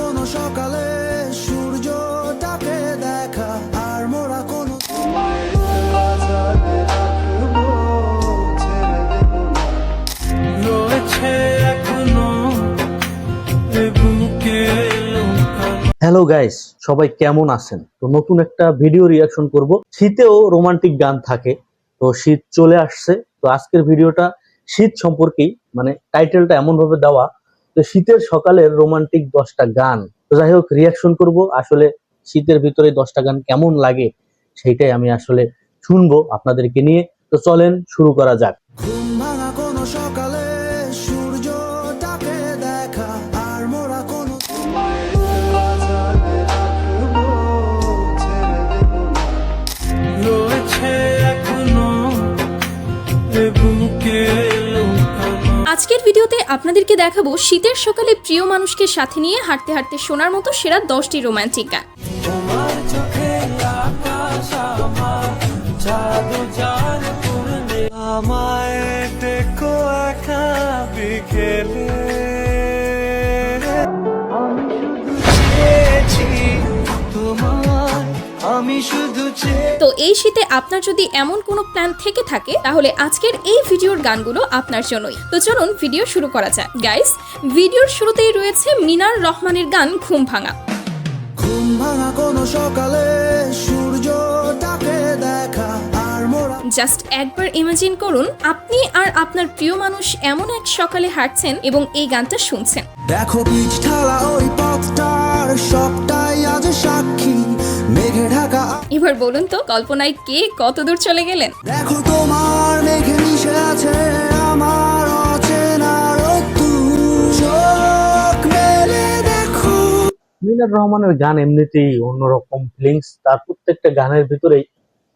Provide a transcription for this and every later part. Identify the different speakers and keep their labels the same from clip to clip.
Speaker 1: কোনো সকালে সূর্যটাকে দেখা আর মোরা কোনো
Speaker 2: হ্যালো গাইস সবাই কেমন আছেন? তো নতুন একটা ভিডিও রিয়াকশন করব। শীতেও রোমান্টিক গান থাকে তো শীত চলে আসছে। তো আজকের ভিডিওটা শীত সম্পর্কেই মানে টাইটেলটা এমন ভাবে দেওয়া তো শীতের সকালের রোমান্টিক দশটা গান। তো যাই হোক রিয়াকশন করব। আসলে শীতের ভিতরে দশটা গান কেমন লাগে, সেইটাই আমি আসলে শুনব আপনাদেরকে নিয়ে। তো চলেন, শুরু করা যাক।
Speaker 3: আজকের ভিডিওতে আপনাদেরকে দেখাবো শীতের সকালে প্রিয় মানুষকে সাথে নিয়ে হাঁটতে হাঁটতে শোনার মতো সেরা দশটি রোমান্টিক গান।
Speaker 4: আমায় দেখো একা বিকেলে।
Speaker 3: তো এই শীতে আপনার যদি এমন কোনো প্ল্যান থেকে থাকে তাহলে আজকের এই ভিডিওর গানগুলো আপনার জন্যই। তো চলুন ভিডিও শুরু করা যাক। গাইস ভিডিওর শুরুতেই রয়েছে মিনার রহমানের গান ঘুম ভাঙা।
Speaker 1: ঘুম ভাঙা কোনো সকালে সূর্যটাকে দেখা
Speaker 3: জাস্ট একবার ইমাজিন করুন আপনি আর আপনার প্রিয় মানুষ এমন এক সকালে হাঁটছেন এবং এই গানটা শুনছেন।
Speaker 1: দেখো পিচ ঢালা ওই পথটার সবটাই আজ সাক্ষী। মেঘে ঢাকা
Speaker 3: এবার বলুন তো কল্পনায় কে কত দূর চলে গেলেন?
Speaker 1: দেখো তোমার মেঘে মিশে আছে আমার অচেনা রোদ্দুর। চোখ মেলে দেখো।
Speaker 2: মিনার রহমানের গান এমনিতেই অন্যরকম ফিলিংস তার প্রত্যেকটা গানের ভিতরেই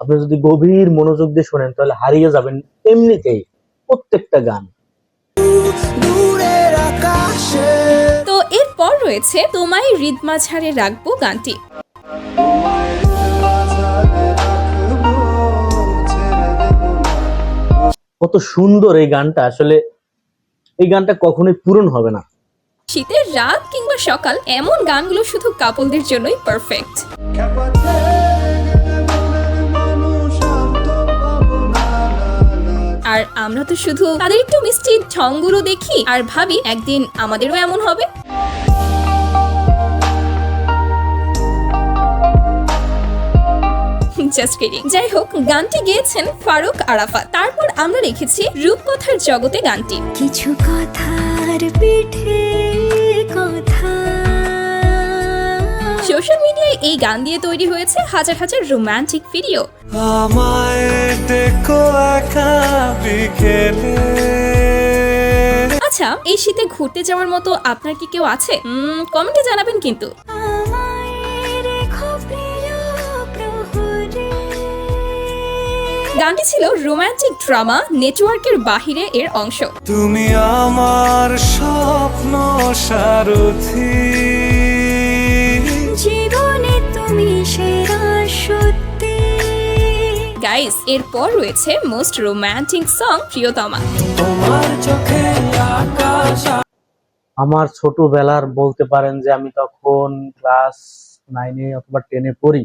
Speaker 2: আপনি যদি গভীর মনোযোগ দিয়ে শোনেন তাহলে হারিয়ে যাবেন এমনিতেই প্রত্যেকটা গান।
Speaker 1: দূরের আকাশে
Speaker 3: রয়েছে তোমায় হৃদ মাঝারে রাখব গানটি।
Speaker 2: কত সুন্দর এই গানটা আসলে এই গানটা কখনোই পূরণ হবে না।
Speaker 3: শীতের রাত কিংবা সকাল এমন গানগুলো শুধু কাপলদের জন্যই পারফেক্ট আর আমরা তো শুধু তাদের একটু মিষ্টি ঢংগুলো দেখি আর ভাবি একদিন আমাদেরও এমন হবে। জাস্ট কিডিং যাই হোক গানটি গেয়েছেন ফারুক আরাফাত। তারপর আমরা রেখেছি রূপকথার জগতে গানটি।
Speaker 5: কিছু কথার পিঠে কথা।
Speaker 3: সোশ্যাল মিডিয়ায় এই গান দিয়ে তৈরি হয়েছে হাজার হাজার রোমান্টিক ভিডিও।
Speaker 4: আমায় দেখো একা
Speaker 3: আচ্ছা এই শীতে ঘুরতে যাওয়ার মতো আপনার কি কেউ আছে? কমেন্টে জানাবেন কিন্তু। গানটি ছিল রোমান্টিক ড্রামা নেটওয়ার্কের বাহিরে এর অংশ।
Speaker 4: তুমি আমার স্বপ্ন সারথি।
Speaker 5: জীবনে তুমি সেরা সত্যি।
Speaker 3: গাইস এরপর রয়েছে মোস্ট রোমান্টিক সং প্রিয়তমা।
Speaker 4: তোমার চোখে আকাশ
Speaker 2: আমার ছোটবেলার বলতে পারেন যে আমি তখন ক্লাস নাইনে অথবা টেনে পড়ি।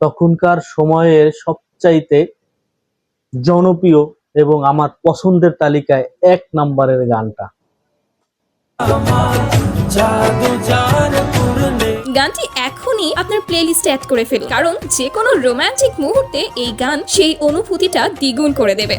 Speaker 2: তখনকার সময়ের সবচাইতে জনপ্রিয় এবং আমার পছন্দের তালিকায় এক নাম্বারের গানটা।
Speaker 3: গানটি এখনই আপনার প্লেলিস্টে অ্যাড করে ফেলুন কারণ যে কোনো রোমান্টিক মুহূর্তে এই গান সেই অনুভূতিটা দ্বিগুণ করে দেবে।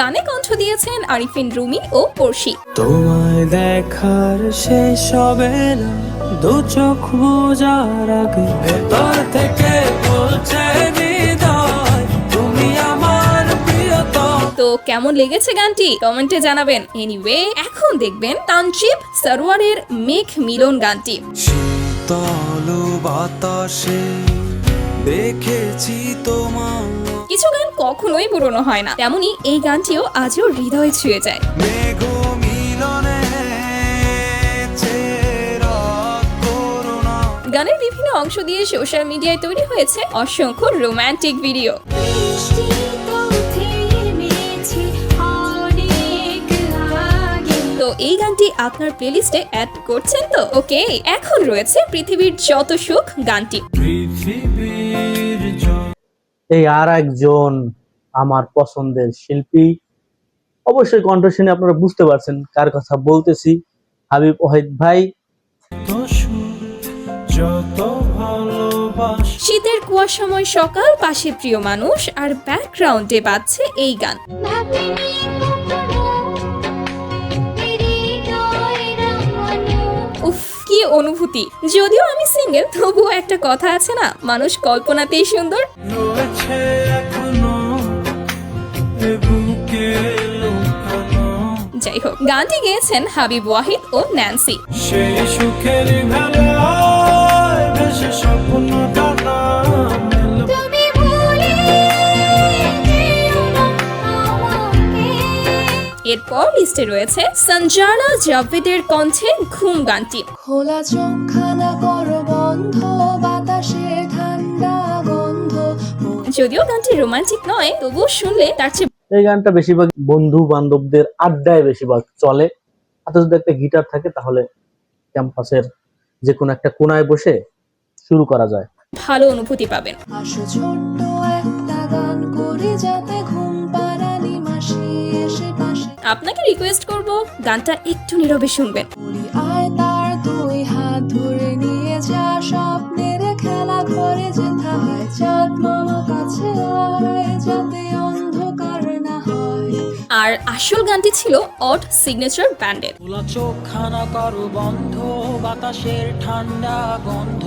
Speaker 3: গানে কণ্ঠ দিয়েছেন আরিফিন রুমি ও পড়শি।
Speaker 4: তোমায় দেখার শেষ হবে না। দু চোখ বোঝার আগে ভেতর থেকে বলছে তুমি আমার প্রিয়তম।
Speaker 3: তো কেমন লেগেছে গানটি? কমেন্টে জানাবেন। এনিওয়ে এখন দেখবেন তানচিপ সরোয়ারের মেঘ মিলন গানটি।
Speaker 4: শীতল বাতাসে দেখেছি তোমার
Speaker 3: কিছু গান কখনোই পুরনো হয় না। তেমনি এই গানটিও আজও হৃদয়ে ছুঁয়ে যায়। অংশ দিয়ে সোশ্যাল মিডিয়ায় তৈরি হয়েছে অসংখ্য রোমান্টিক ভিডিও।
Speaker 5: তো
Speaker 3: এই গানটি আপনার প্লেলিস্টে অ্যাড করছেন তো? ওকে এখন রয়েছে পৃথিবীর যত সুখ গানটি।
Speaker 2: এই আর একজন আমার পছন্দের শিল্পী। অবশ্যই কণ্ঠ শুনে আপনারা বুঝতে পারছেন কার কথা বলতেছি। হাবিব ওয়াহিদ ভাই।
Speaker 4: যত
Speaker 3: শীতের কুয়াশাময় সকাল পাশে প্রিয় মানুষ আর ব্যাকগ্রাউন্ডে বাজছে এই গান। কি অনুভূতি। যদিও আমি সিঙ্গেল তবুও একটা কথা আছে না মানুষ কল্পনাতেই সুন্দর। যাই হোক গানটি গেয়েছেন হাবিব ওয়াহিদ ও ন্যান্সি।
Speaker 4: সেই সুখের ভেলায় স্বপ্ন ডানা
Speaker 3: এরপর লিস্টে রয়েছে সঞ্জানা জাভেদের কণ্ঠে ঘুম গানটি।
Speaker 6: খোলা চোখখানা করো বন্ধ বাতাসের ঠান্ডা গন্ধ।
Speaker 3: যদিও গানটি রোমান্টিক নয় তবুও শুনলে তার চেয়ে
Speaker 2: এই গানটা বেশিরভাগ বন্ধু বান্ধবদের আড্ডায় বেশিরভাগ চলে। হাতে যদি একটা গিটার থাকে তাহলে ক্যাম্পাসের যে কোনো একটা কোনায় বসে শুরু করা যায়।
Speaker 3: ভালো অনুভূতি পাবেন।
Speaker 6: আসো একটা গান করে যাতে ঘুম পাড়ানি মাসি এসে পাশে।
Speaker 3: আপনাকে রিকোয়েস্ট করব গানটা একটু নীরবে শুনবেন। আর আসল গানটি ছিল অড সিগনেচার ব্যান্ডের।
Speaker 7: চোখখানা করো বন্ধ বাতাসের ঠান্ডা গন্ধ।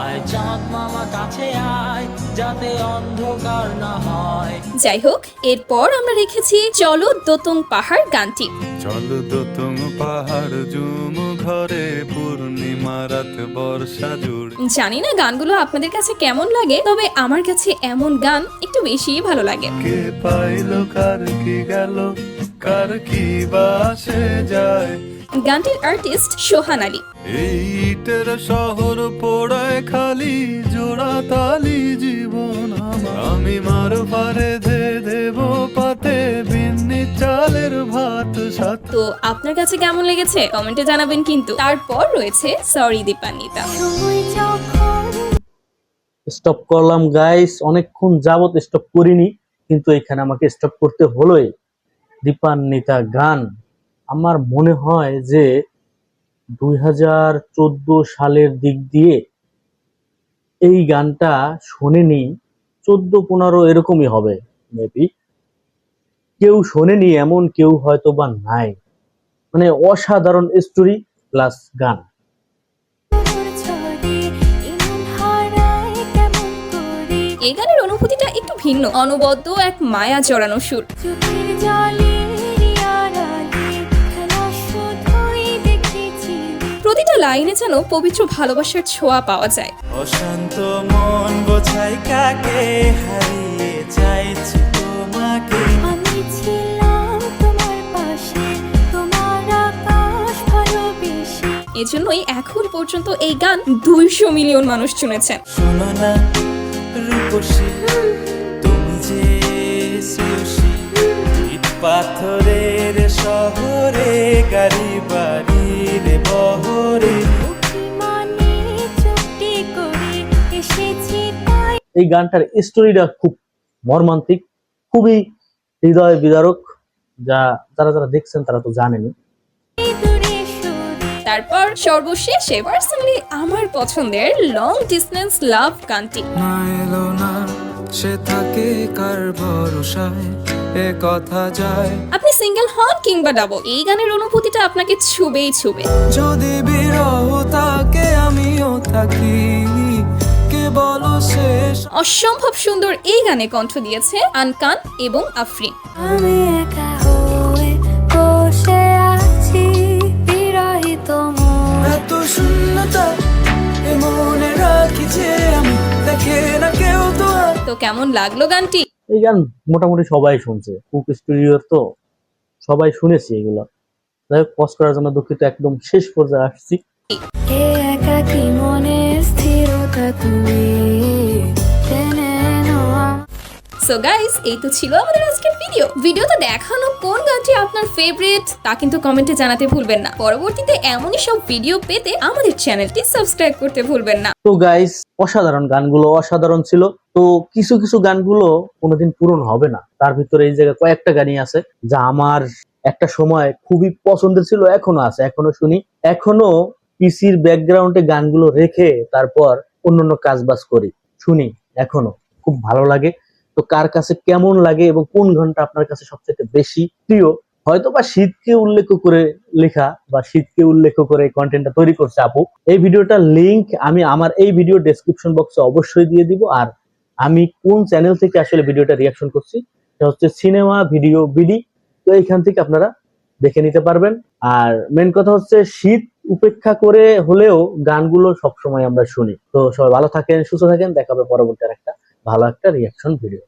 Speaker 7: আয় চাঁদ মামা কাছে আয় যাতে অন্ধকার না হয়।
Speaker 3: যাই হোক এরপর আমরা রেখেছি চলো দোতং পাহাড় গানটি।
Speaker 8: চলো দোতং পাহাড় জুম ঘরে পূর্ণিমা রাত বর্ষা জুড়ে।
Speaker 3: জানি না গানগুলো আপনাদের কাছে কেমন লাগে তবে আমার কাছে এমন গান বেশিই ভালো লাগে।
Speaker 8: কে পাইলো কার কি গেল কার কি বাসে যায়।
Speaker 3: গানটির আর্টিস্ট সোহান আলী।
Speaker 8: শহর পোড়ায় খালি জোড়া তালি জীবন আমার। আমি মার পারে ধে দেব পাতে বিন্নি চালের ভাত সাথে।
Speaker 3: তো আপনার কাছে কেমন লেগেছে? কমেন্টে জানাবেন কিন্তু। তারপর রয়েছে সরি দীপান্বিতা।
Speaker 5: যখন
Speaker 2: স্টপ করলাম গাইস অনেকক্ষণ যাবত স্টপ করিনি, কিন্তু এখানে আমাকে স্টপ করতে হলোই। দীপান্বিতা গান। আমার মনে হয় যে দুই হাজার চোদ্দ সালের দিক দিয়ে এই গানটা শোনেনি, চোদ্দ পনেরো এরকমই হবে মেবি কেউ শোনেনি এমন, কেউ হয়তো বা নাই। মানে অসাধারণ স্টোরি প্লাস গান।
Speaker 3: এই গানের অনুভূতিটা একটু ভিন্ন। অনবদ্য এক মায়া জড়ানো সুর। প্রতিটা লাইনে যেন পবিত্র ভালোবাসার ছোঁয়া পাওয়া যায়।
Speaker 4: অশান্ত মন বোঝাই কাকে হারিয়ে চাইছি তোমাকে?
Speaker 5: আমি ছিলাম তোমার পাশে তোমার আকাশ ভালোবেসে।
Speaker 3: এজন্যই এখন পর্যন্ত এই গান দুইশো মিলিয়ন মানুষ শুনেছেন।
Speaker 4: শোনো না রূপসী তুমি যে পাথরের শহরে, গাড়ি বাড়ির বহরে।
Speaker 2: এই গানটার স্টোরিটা খুব মর্মান্তিক, খুবই হৃদয় বিদারক। যা যারা যারা দেখছেন তারা তো
Speaker 5: সরে
Speaker 3: তারপর সর্বশেষে পার্সোনালি আমার পছন্দের লং ডিসটেন্স লাভ গানটি।
Speaker 4: না এলো না সে থাকে কার ভরসায় এ কথা যায়।
Speaker 3: আপনি সিঙ্গেল হন কিংবা ডাবল এই গানের অনুভূতিটা আপনাকে ছুবেই ছুবে।
Speaker 4: যদি বিরহ থাকে আমিও থাকি
Speaker 3: অসম্ভব সুন্দর এই গানে কণ্ঠ দিয়েছে আনকান এবং আফরিন।
Speaker 5: আমি
Speaker 4: তো
Speaker 3: কেমন লাগল গানটি?
Speaker 2: এই গান মোটামুটি সবাই শুনছে। কুক স্টুডিওর তো সবাই শুনেছি এগুলো। যাই হোক পজ করার জন্য দুঃখিত একদম শেষ পর্যায়ে আসছি।
Speaker 5: একাকি মনের স্থিরতা তুমি।
Speaker 3: সো গাইস এই তো ছিল আমাদের আজকের ভিডিও ভিডিওতে দেখানো কোন গানটি আপনার ফেভারিট তা কিন্তু কমেন্টে জানাতে ভুলবেন না। পরবর্তীতে এমনই সব ভিডিও পেতে আমাদের চ্যানেলটি সাবস্ক্রাইব করতে ভুলবেন না।
Speaker 2: তো গাইস অসাধারণ গানগুলো অসাধারণ ছিল। তো কিছু কিছু গানগুলো কোনোদিন পূরণ হবে না। তার ভিতরে এই জায়গায় কয়েকটা গানই আছে, যা আমার একটা সময় খুবই পছন্দের ছিল, এখনও আছে, এখনও শুনি। এখনও পিসির ব্যাকগ্রাউন্ডে গানগুলো রেখে তারপর অন্যান্য কাজ বাজ করি, শুনি, এখনও। খুব ভালো লাগে। তো কার কাছে কেমন লাগে এবং কোন ঘণ্টা আপনার কাছে সবচেয়ে বেশি প্রিয়? হয়তো বা শীতকে উল্লেখ করে লেখা বা শীতকে উল্লেখ করে কন্টেন্টটা তৈরি করছে আপু। এই ভিডিওটার লিংক আমি আমার এই ভিডিও ডেসক্রিপশন বক্সে অবশ্যই দিয়ে দিব। আর আমি কোন চ্যানেল থেকে আসলে ভিডিওটা রিয়াকশন করছি, সেটা হচ্ছে সিনেমা ভিডিও বিডি তো এইখান থেকে আপনারা দেখে নিতে পারবেন। আর মেন কথা হচ্ছে শীত উপেক্ষা করে হলেও গানগুলো সবসময় আমরা শুনি। তো সবাই ভালো থাকেন, সুস্থ থাকেন দেখাবে পরবর্তী একটা ভালো একটা রিয়াকশন ভিডিও